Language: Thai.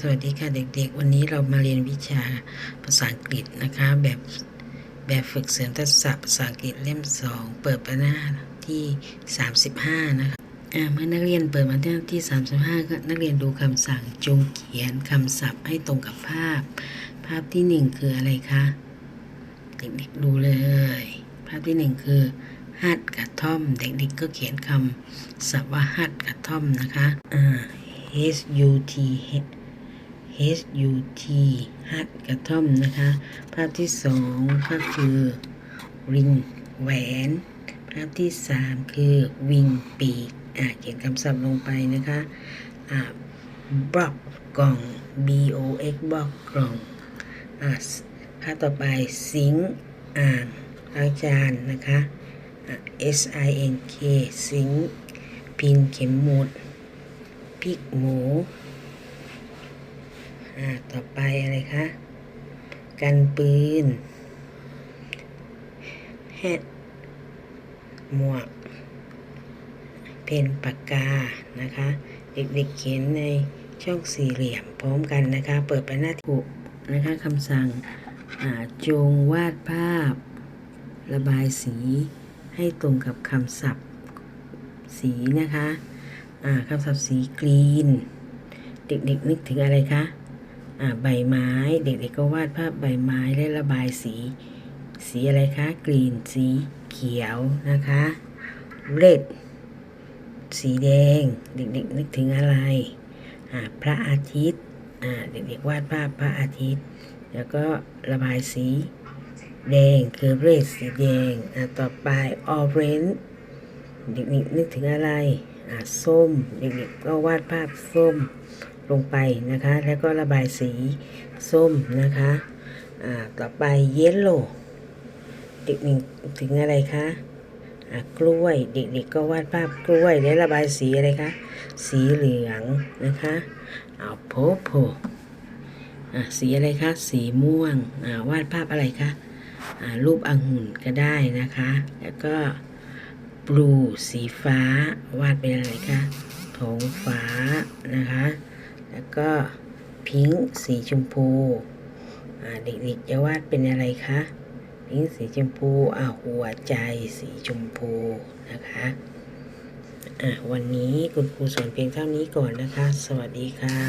สวัสดีค่ะเด็กๆ วันนี้เรามาเรียนวิชาภาษาอังกฤษนะคะ แบบแบบฝึกเสริมทักษะภาษาอังกฤษเล่มสองเปิดปหน้าที่ 35 นะคะเมื่อนักเรียนเปิดมาหน้าที่ 35 ก็นักเรียนดูคำสั่งจงเขียนคำศัพท์ให้ตรงกับภาพ ภาพที่หนึ่งคืออะไรคะเด็กๆดูเลย ภาพที่หนึ่งคือฮัดกระท่อม เด็กๆก็เขียนคำศัพท์ว่าฮัดกระท่อมนะคะ H U T H H U T ฮัดกระท่อมนะคะ ภาพที่สองก็คือริงแหวน ภาพที่สามคือวิงปีกอะเขียนคำศัพท์ลงไปนะคะอะบล็อกกล่อง B O X บล็อกกล่องอะภาพต่อไปสิงอ่างลาจานนะคะอะ S I N K สิงพินเข็มหมุดพริกหมู อ่าต่อไปอะไรคะกันปืนแฮดหมวก เพนปากกานะคะ เด็กๆเขียนในช่องสี่เหลี่ยมพร้อมกันนะคะ เปิดไปหน้าที่หกนะคะคำสั่งจงวาดภาพ ระบายสีให้ตรงกับคำศัพท์สีนะคะคำศัพท์สีกรีน เด็กๆนึกถึงอะไรคะ ใบไม้ เด็กๆก็วาดภาพใบไม้และระบายสี สีอะไรคะกรีนสีเขียวนะคะ red สีแดง เด็กๆนึกถึงอะไรพระอาทิตย์เด็กๆวาดภาพพระอาทิตย์ แล้วก็ระบายสีแดงคือ red สีแดงต่อไป orange เด็กๆนึกถึงอะไรส้ม เด็กๆก็วาดภาพส้ม ลงไปนะคะ แล้วก็ระบายสีส้มนะคะต่อไปเยลโล่เด็กๆถึงอะไรคะกล้วยเด็กๆก็วาดภาพกล้วยแล้วระบายสีอะไรคะสีเหลืองนะคะเอาโพโพสีอะไรคะสีม่วงวาดภาพอะไรคะรูปองุ่นก็ได้นะคะ แล้วก็บลูสีฟ้าวาดเป็นอะไรคะท้องฟ้านะคะ ก็พิงค์สีชมพูเด็กๆจะวาดเป็นอะไรคะพิงค์สีชมพูอ่าหัวใจสีชมพูนะคะอะวันนี้คุณครูสอนเพียงเท่านี้ก่อนนะคะ สวัสดีค่ะ